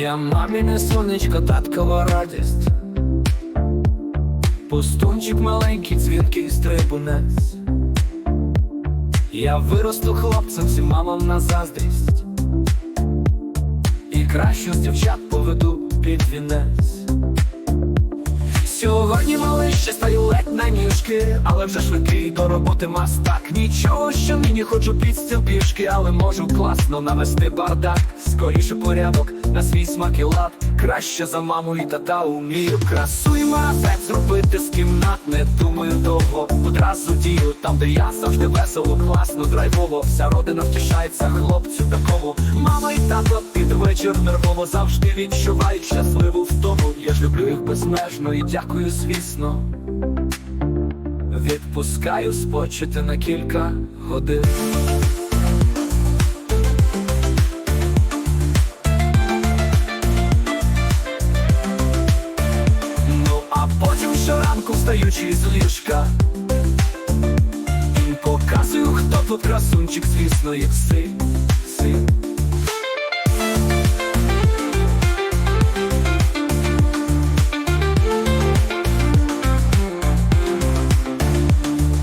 Я маміне сонечко, таткова радість. Пустунчик маленький, дзвінкий стрибунець. Я виросту хлопцем, всім мамам на заздрість. І кращу з дівчат поведу під вінець. Сьогодні малий ще стаю ледь на ніжки, але вже швидкий до роботи мастак. Нічого, що нині хочу під стіл пішки, але можу класно навести бардак. Скоріше порядок на свій смак і лад. Краще за маму і тата умію. Красу і магазет зробити з кімнат. Не думаю довго, одразу дію там, де я завжди весело, класно, драйвово. Вся родина втішається хлопцю такому. Мама і тато під вечір нервово завжди відчувають щасливу втому. Я ж люблю їх безмежно і дякую, звісно. Відпускаю спочити на кілька годин. Встаючи з ліжка. Їм показую, хто тут красунчик, звісно, як син.